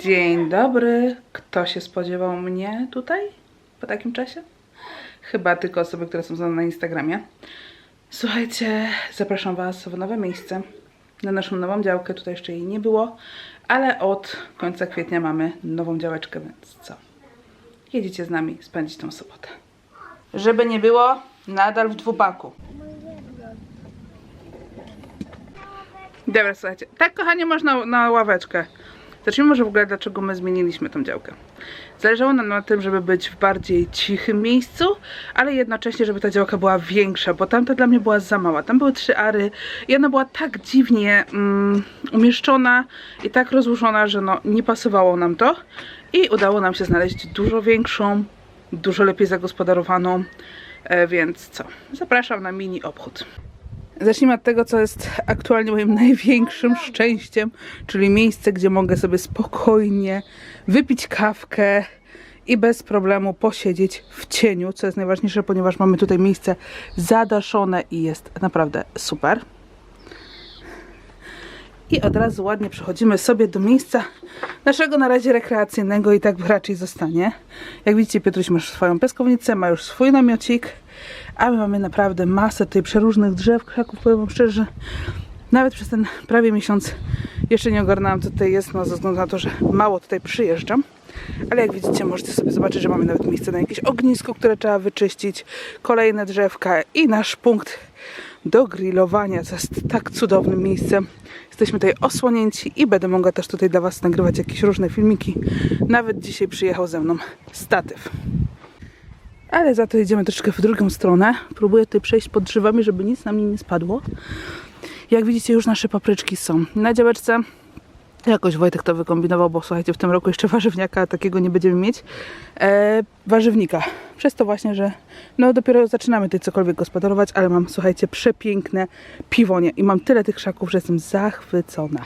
Dzień dobry. Kto się spodziewał mnie tutaj po takim czasie? Chyba tylko osoby, które są znane na Instagramie. Słuchajcie, zapraszam Was w nowe miejsce. Na naszą nową działkę, tutaj jeszcze jej nie było, ale od końca kwietnia mamy nową działeczkę, więc co? Jedziecie z nami spędzić tą sobotę. Żeby nie było, nadal w dwupaku. Dobra, słuchajcie. Tak, kochanie, można na ławeczkę. Zacznijmy może w ogóle, dlaczego my zmieniliśmy tą działkę. Zależało nam na tym, żeby być w bardziej cichym miejscu, ale jednocześnie, żeby ta działka była większa, bo tamta dla mnie była za mała. Tam były trzy ary i ona była tak dziwnie mm, umieszczona i tak rozłożona, że no, nie pasowało nam to. I udało nam się znaleźć dużo większą, dużo lepiej zagospodarowaną, e, więc co? Zapraszam na mini obchód. Zacznijmy od tego, co jest aktualnie moim największym szczęściem, czyli miejsce, gdzie mogę sobie spokojnie wypić kawkę i bez problemu posiedzieć w cieniu, co jest najważniejsze, ponieważ mamy tutaj miejsce zadaszone i jest naprawdę super. I od razu ładnie przechodzimy sobie do miejsca naszego na razie rekreacyjnego i tak raczej zostanie. Jak widzicie, Piotruś ma już swoją piaskownicę, ma już swój namiocik, a my mamy naprawdę masę tutaj przeróżnych drzew, krzaków. Powiem wam szczerze, nawet przez ten prawie miesiąc jeszcze nie ogarnęłam, co tutaj jest, no ze względu na to, że mało tutaj przyjeżdżam. Ale jak widzicie, możecie sobie zobaczyć, że mamy nawet miejsce na jakieś ognisko, które trzeba wyczyścić, kolejne drzewka i nasz punkt do grillowania, co jest tak cudownym miejscem. Jesteśmy tutaj osłonięci i będę mogła też tutaj dla Was nagrywać jakieś różne filmiki. Nawet dzisiaj przyjechał ze mną statyw. Ale za to idziemy troszkę w drugą stronę. Próbuję tutaj przejść pod drzewami, żeby nic na mnie nie spadło. Jak widzicie, już nasze papryczki są na działeczce. Jakoś Wojtek to wykombinował, bo słuchajcie, w tym roku jeszcze warzywniaka takiego nie będziemy mieć. E, warzywnika. Przez to właśnie, że no dopiero zaczynamy tutaj cokolwiek gospodarować, ale mam, słuchajcie, przepiękne piwonie i mam tyle tych krzaków, że jestem zachwycona.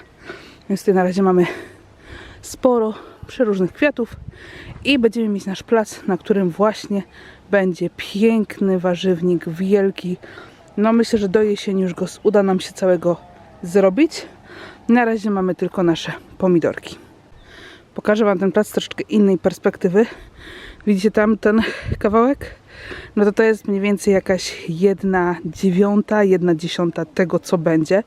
Więc tutaj na razie mamy sporo przeróżnych kwiatów i będziemy mieć nasz plac, na którym właśnie będzie piękny warzywnik, wielki. No myślę, że do jesieni już go uda nam się całego zrobić. Na razie mamy tylko nasze pomidorki. Pokażę Wam ten plac z troszeczkę innej perspektywy. Widzicie tam ten kawałek? No to to jest mniej więcej jakaś jedna dziewiąta, jedna dziesiąta tego, co będzie.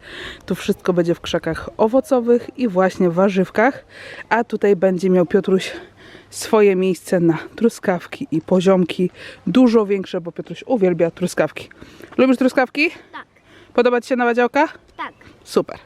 Tu wszystko będzie w krzakach owocowych i właśnie warzywkach. A tutaj będzie miał Piotruś swoje miejsce na truskawki i poziomki. Dużo większe, bo Piotruś uwielbia truskawki. Lubisz truskawki? Tak, Podoba Ci się nowa działka? tak. Super.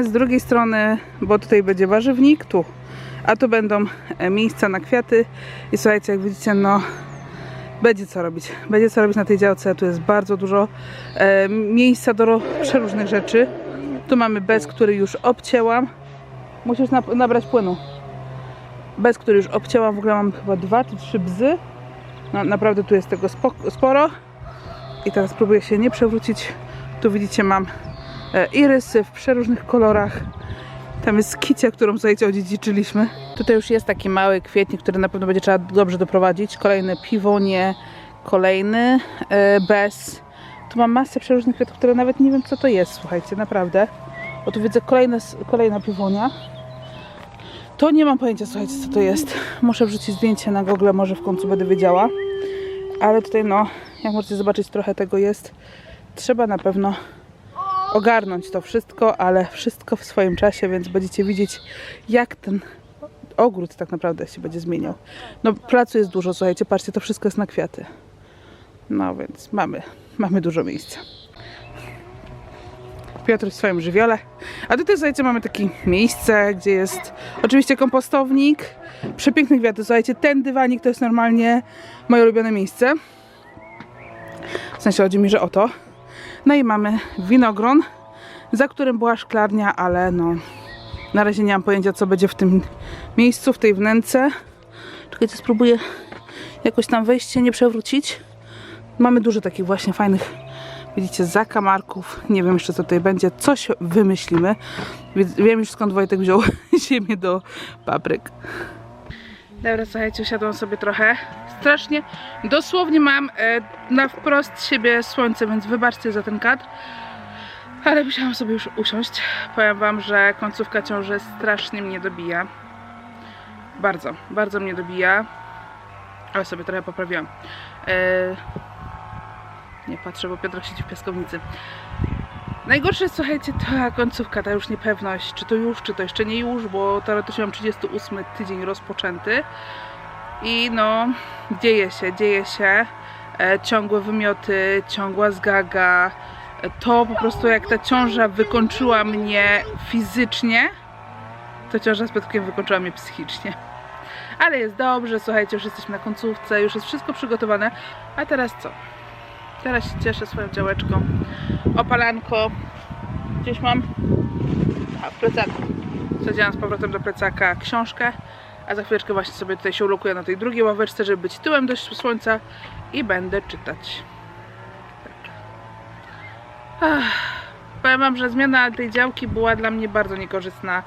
Z drugiej strony, bo tutaj będzie warzywnik, tu, a tu będą e, miejsca na kwiaty i słuchajcie, jak widzicie, no będzie co robić. Będzie co robić na tej działce. Tu jest bardzo dużo e, miejsca do przeróżnych rzeczy. Tu mamy bez, który już obcięłam. Musisz nap- nabrać płynu. Bez, który już obcięłam. W ogóle mam chyba dwa czy trzy bzy. No, naprawdę tu jest tego sporo. I teraz próbuję się nie przewrócić. Tu widzicie mam irysy w przeróżnych kolorach. Tam jest kicia, którą słuchajcie odziedziczyliśmy. Tutaj już jest taki mały kwietnik, który na pewno będzie trzeba dobrze doprowadzić. Kolejne piwonie, kolejny e, bez. Tu mam masę przeróżnych kwiatów, które nawet nie wiem co to jest, słuchajcie, naprawdę. Bo tu widzę kolejne, kolejna piwonia. To nie mam pojęcia, słuchajcie, co to jest. Muszę wrzucić zdjęcie na Google, może w końcu będę wiedziała. Ale tutaj, no, jak możecie zobaczyć, trochę tego jest. Trzeba na pewno ogarnąć to wszystko, ale wszystko w swoim czasie, więc będziecie widzieć, jak ten ogród tak naprawdę się będzie zmieniał. No, placu jest dużo, słuchajcie, patrzcie, to wszystko jest na kwiaty. No więc mamy, mamy dużo miejsca. Piotr w swoim żywiole. A tutaj, słuchajcie, mamy takie miejsce, gdzie jest oczywiście kompostownik, przepiękne kwiaty. Słuchajcie, ten dywanik to jest normalnie moje ulubione miejsce. W sensie chodzi mi, że o to. No i mamy winogron, za którym była szklarnia, ale no na razie nie mam pojęcia co będzie w tym miejscu, w tej wnęce. Czekajcie, spróbuję jakoś tam wejść nie przewrócić. Mamy dużo takich właśnie fajnych Widzicie, zakamarków. Nie wiem jeszcze co tutaj będzie. Coś wymyślimy. Wiem już skąd Wojtek wziął ziemię do papryk. Dobra, słuchajcie, usiadłam sobie trochę. Strasznie, dosłownie mam e, na wprost siebie słońce, więc wybaczcie za ten kadr. Ale musiałam sobie już usiąść. Powiem wam, że końcówka ciąży strasznie mnie dobija. Bardzo, bardzo mnie dobija. Ale sobie trochę poprawiłam. E, nie patrzę, bo Piotrek siedzi w piaskownicy. Najgorsze słuchajcie, ta końcówka, ta już niepewność, czy to już, czy to jeszcze nie już, bo teoretycznie mam 38 tydzień rozpoczęty. I no, dzieje się, dzieje się. E, ciągłe wymioty, ciągła zgaga. E, to po prostu jak ta ciąża wykończyła mnie fizycznie, to ciąża z Piotrkiem wykończyła mnie psychicznie. Ale jest dobrze, słuchajcie, już jesteśmy na końcówce, już jest wszystko przygotowane. A teraz co? Teraz się cieszę swoją działeczką. Opalanko. Gdzieś mam? A, w plecaku. Sadziłam z powrotem do plecaka książkę, a za chwileczkę właśnie sobie tutaj się ulokuję na tej drugiej ławeczce, żeby być tyłem do słońca i będę czytać. Tak. Ach, powiem wam, że zmiana tej działki była dla mnie bardzo niekorzystna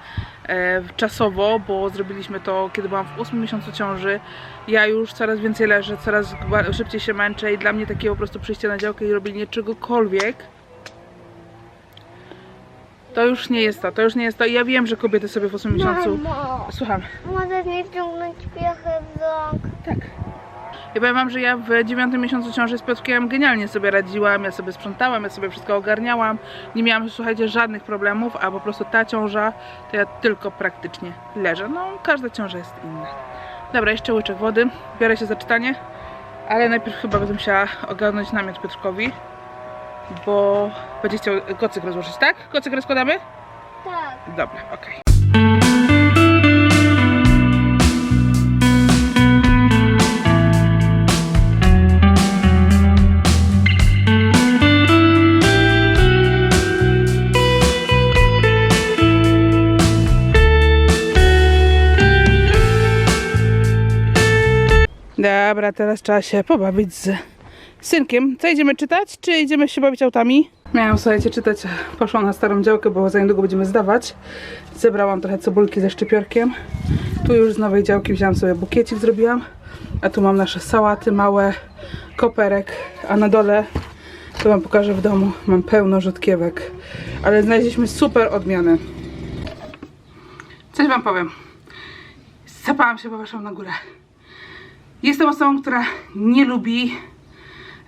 e, czasowo, bo zrobiliśmy to, kiedy byłam w 8 miesiącu ciąży. Ja już coraz więcej leżę, coraz szybciej się męczę i dla mnie takie po prostu przyjście na działkę i robienie czegokolwiek to już nie jest to, to już nie jest to. Ja wiem, że kobiety sobie w 8 miesiącu... Mamo, Słucham. możesz mi wciągnąć piechę w rąk? Tak. Ja powiem wam, że ja w dziewiątym miesiącu ciąży z Piotrkiem genialnie sobie radziłam, ja sobie sprzątałam, ja sobie wszystko ogarniałam. Nie miałam, słuchajcie, żadnych problemów, a po prostu ta ciąża, to ja tylko praktycznie leżę. No, każda ciąża jest inna. Dobra, jeszcze łyczek wody, biorę się za czytanie, ale najpierw chyba będę musiała ogarnąć namiot Piotrkowi, bo będzie chciał kocyk rozłożyć, tak? Kocyk rozkładamy? Tak. Dobra, okej. Dobra, teraz trzeba się pobawić z synkiem. Co idziemy czytać, czy idziemy się bawić autami? Miałam, słuchajcie, czytać, poszłam na starą działkę, bo za niedługo będziemy zdawać. Zebrałam trochę cebulki ze szczypiorkiem. Tu już z nowej działki wziąłam sobie bukiecik, zrobiłam. A tu mam nasze sałaty małe, koperek, a na dole, to wam pokażę w domu, mam pełno rzutkiewek. Ale znaleźliśmy super odmiany. Coś wam powiem. Zapałam się po waszą na górę. Jestem osobą, która nie lubi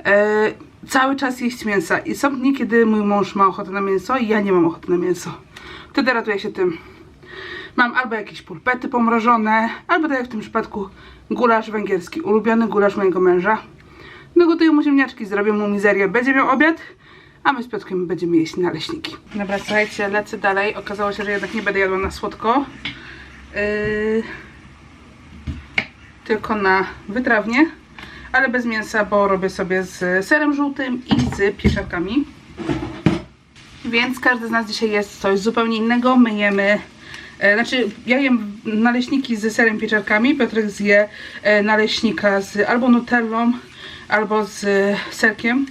e, cały czas jeść mięsa. I są dni, kiedy mój mąż ma ochotę na mięso i ja nie mam ochoty na mięso. Wtedy ratuję się tym. Mam albo jakieś pulpety pomrożone, albo tak jak w tym przypadku gulasz węgierski, ulubiony gulasz mojego męża. Dogotuję mu ziemniaczki, zrobię mu mizerię, będzie miał obiad, a my z Piotrkiem będziemy jeść naleśniki. Dobra, słuchajcie, lecę dalej. Okazało się, że jednak nie będę jadła na słodko. Yy tylko na wytrawnie, ale bez mięsa, bo robię sobie z serem żółtym i z pieczarkami. Więc każdy z nas dzisiaj jest coś zupełnie innego. My jemy, e, znaczy ja jem naleśniki z serem pieczarkami, Piotrek zje e, naleśnika z albo nutellą, albo z serkiem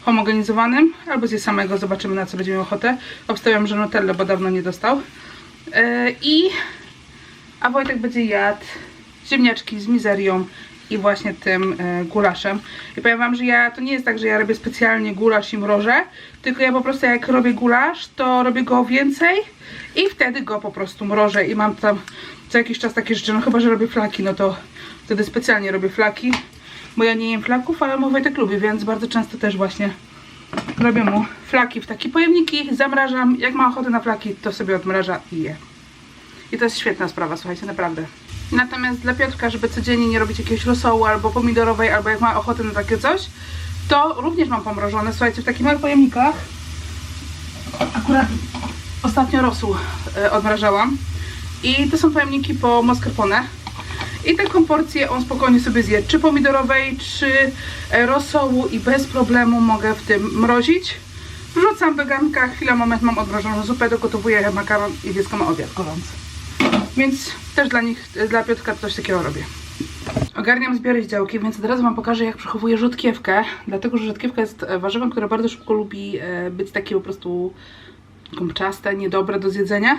homogenizowanym, albo zje samego, zobaczymy na co będzie miał ochotę. Obstawiam, że nutellę, bo dawno nie dostał. E, I a Wojtek będzie jadł ziemniaczki z mizerią i właśnie tym e, gulaszem. I powiem wam, że ja to nie jest tak, że ja robię specjalnie gulasz i mrożę, tylko ja po prostu jak robię gulasz, to robię go więcej i wtedy go po prostu mrożę i mam tam co jakiś czas takie rzeczy, no chyba, że robię flaki, no to wtedy specjalnie robię flaki, bo ja nie jem flaków, ale mój Wojtek lubi, więc bardzo często też właśnie robię mu flaki w takie pojemniki, zamrażam, jak ma ochotę na flaki, to sobie odmraża i je. I to jest świetna sprawa, słuchajcie, naprawdę. Natomiast dla Piotrka, żeby codziennie nie robić jakiegoś rosołu albo pomidorowej, albo jak ma ochotę na takie coś, to również mam pomrożone, słuchajcie, w takich małych pojemnikach. Akurat ostatnio rosół e, odmrażałam. I to są pojemniki po mascarpone. I taką porcję on spokojnie sobie zje, czy pomidorowej, czy e, rosołu i bez problemu mogę w tym mrozić. Wrzucam do chwila, moment, mam odmrożoną zupę, dogotowuję makaron i dziecko ma obiad gorący. Więc też dla nich, dla Piotrka coś takiego robię. Ogarniam zbiory z działki, więc teraz Wam pokażę, jak przechowuję rzodkiewkę. Dlatego, że rzodkiewka jest e, warzywem, które bardzo szybko lubi e, być takie po prostu gąbczaste, niedobre do zjedzenia.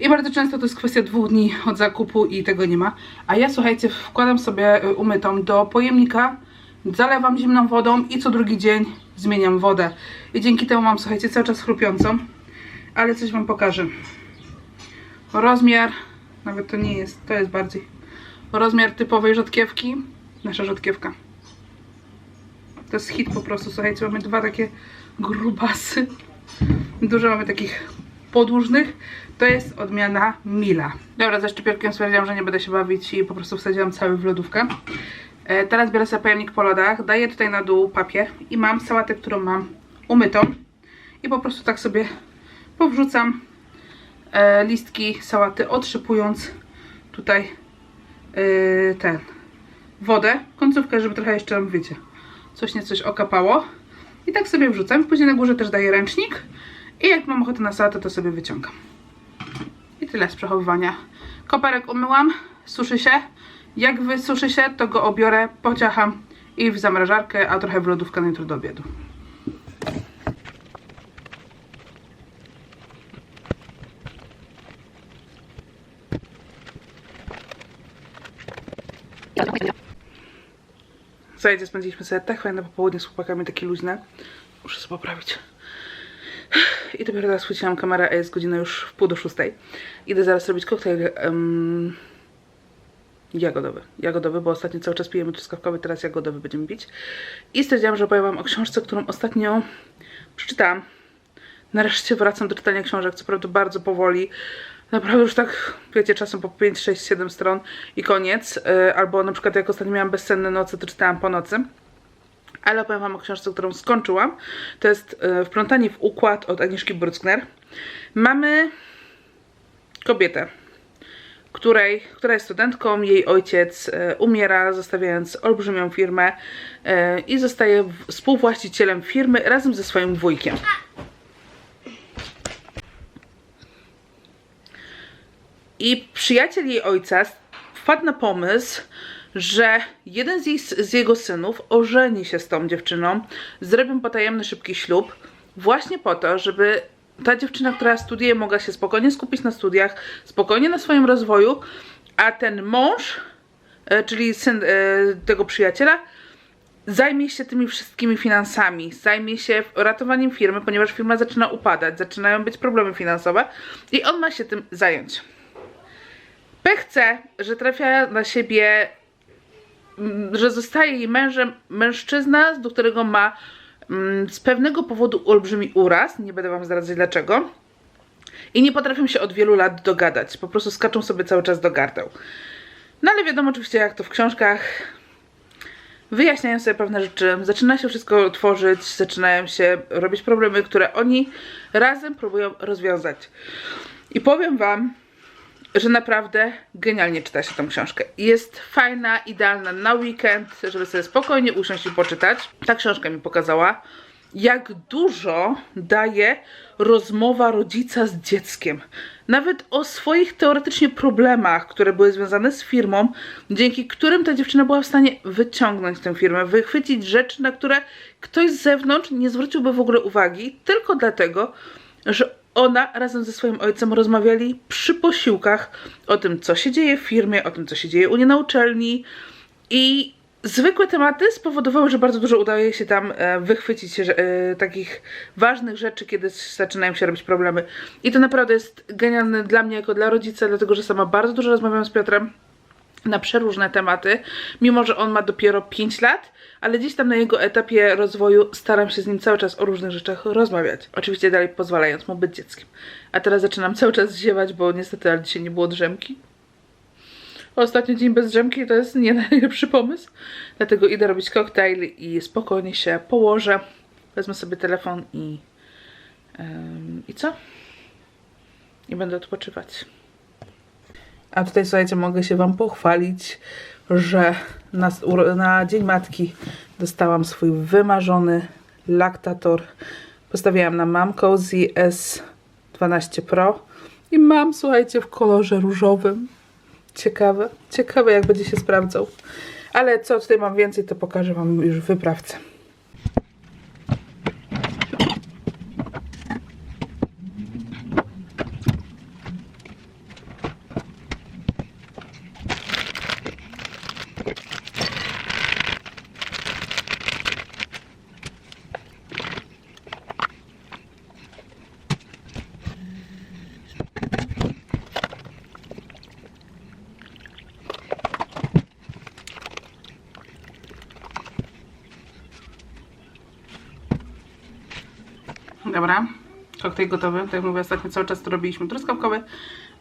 I bardzo często to jest kwestia dwóch dni od zakupu i tego nie ma. A ja, słuchajcie, wkładam sobie e, umytą do pojemnika, zalewam zimną wodą i co drugi dzień zmieniam wodę. I dzięki temu mam, słuchajcie, cały czas chrupiącą. Ale coś Wam pokażę. Rozmiar, nawet to nie jest, to jest bardziej rozmiar typowej rzodkiewki. Nasza rzodkiewka. To jest hit po prostu, słuchajcie, mamy dwa takie grubasy. Dużo mamy takich podłużnych. To jest odmiana Mila. Dobra, ze szczypiorkiem stwierdziłam, że nie będę się bawić i po prostu wsadziłam cały w lodówkę. E, teraz biorę sobie pojemnik po lodach, daję tutaj na dół papier i mam sałatę, którą mam umytą. I po prostu tak sobie powrzucam listki sałaty, otrzypując tutaj e, ten wodę, końcówkę, żeby trochę jeszcze, wiecie, coś nie coś okapało. I tak sobie wrzucam. Później na górze też daję ręcznik. I jak mam ochotę na sałatę, to sobie wyciągam. I tyle z przechowywania. Koperek umyłam, suszy się. Jak wysuszy się, to go obiorę, pociacham i w zamrażarkę, a trochę w lodówkę na jutro do obiedu. Słuchajcie, spędziliśmy sobie tak fajne popołudnie z chłopakami, takie luźne. Muszę sobie poprawić. I dopiero teraz chwyciłam kamerę, a jest godzina już w pół do szóstej. Idę zaraz robić koktajl um, jagodowy. Jagodowy, bo ostatnio cały czas pijemy truskawkowy, teraz jagodowy będziemy pić. I stwierdziłam, że opowiem wam o książce, którą ostatnio przeczytałam. Nareszcie wracam do czytania książek, co prawda bardzo powoli. Naprawdę już tak, wiecie, czasem po 5, 6, 7 stron i koniec. Yy, albo na przykład jak ostatnio miałam bezsenne noce, to czytałam po nocy. Ale opowiem wam o książce, którą skończyłam. To jest yy, Wplątani w układ od Agnieszki Bruckner. Mamy kobietę, której, która jest studentką, jej ojciec e, umiera, zostawiając olbrzymią firmę i zostaje współwłaścicielem firmy razem ze swoim wujkiem. I przyjaciel jej ojca wpadł na pomysł, że jeden z, jej, z jego synów ożeni się z tą dziewczyną, zrobią potajemny szybki ślub, właśnie po to, żeby ta dziewczyna, która studiuje, mogła się spokojnie skupić na studiach, spokojnie na swoim rozwoju, a ten mąż, e, czyli syn e, tego przyjaciela, zajmie się tymi wszystkimi finansami, zajmie się ratowaniem firmy, ponieważ firma zaczyna upadać, zaczynają być problemy finansowe i on ma się tym zająć. Pechce, że trafia na siebie, mm, że zostaje jej mężem mężczyzna, do którego ma mm, z pewnego powodu olbrzymi uraz, nie będę wam zdradzać dlaczego, i nie potrafią się od wielu lat dogadać, po prostu skaczą sobie cały czas do gardeł. No ale wiadomo oczywiście jak to w książkach, wyjaśniają sobie pewne rzeczy, zaczyna się wszystko tworzyć, zaczynają się robić problemy, które oni razem próbują rozwiązać. I powiem wam, że naprawdę genialnie czyta się tą książkę. Jest fajna, idealna na weekend, żeby sobie spokojnie usiąść i poczytać. Ta książka mi pokazała, jak dużo daje rozmowa rodzica z dzieckiem. Nawet o swoich teoretycznie problemach, które były związane z firmą, dzięki którym ta dziewczyna była w stanie wyciągnąć tę firmę, wychwycić rzeczy, na które ktoś z zewnątrz nie zwróciłby w ogóle uwagi, tylko dlatego, że ona razem ze swoim ojcem rozmawiali przy posiłkach o tym, co się dzieje w firmie, o tym, co się dzieje u niej na uczelni i zwykłe tematy spowodowały, że bardzo dużo udaje się tam e, wychwycić e, takich ważnych rzeczy, kiedy zaczynają się robić problemy. I to naprawdę jest genialne dla mnie jako dla rodzica, dlatego że sama bardzo dużo rozmawiam z Piotrem na przeróżne tematy, mimo że on ma dopiero 5 lat, ale gdzieś tam na jego etapie rozwoju staram się z nim cały czas o różnych rzeczach rozmawiać. Oczywiście dalej pozwalając mu być dzieckiem. A teraz zaczynam cały czas ziewać, bo niestety ale dzisiaj nie było drzemki. Ostatni dzień bez drzemki to jest nie najlepszy pomysł. Dlatego idę robić koktajl i spokojnie się położę. Wezmę sobie telefon i... I co? I będę odpoczywać. A tutaj słuchajcie, mogę się Wam pochwalić, że na, na Dzień Matki dostałam swój wymarzony laktator. Postawiłam na Mam Cozy S12 Pro i mam, słuchajcie, w kolorze różowym. Ciekawe, ciekawe jak będzie się sprawdzał. Ale co tutaj mam więcej, to pokażę Wam już w wyprawce. Dobra, koktajl gotowy. Tak jak mówię, ostatnio cały czas to robiliśmy truskawkowy,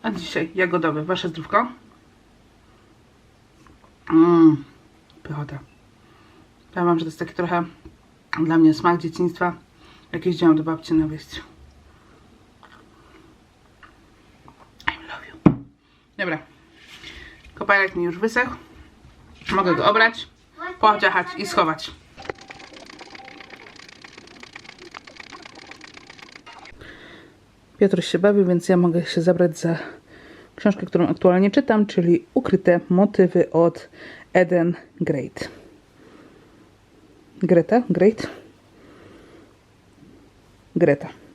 a dzisiaj jagodowy. Wasze zdrówko. Mmm, pychota. Ja mam, że to jest taki trochę dla mnie smak dzieciństwa. Jak jeździłam do babci na wyjściu. I love you. Dobra. Kopajek mi już wysechł. Mogę go obrać, pociachać i schować. Piotr się bawi, więc ja mogę się zabrać za książkę, którą aktualnie czytam, czyli Ukryte motywy od Eden Great. Greta? Great? Greta.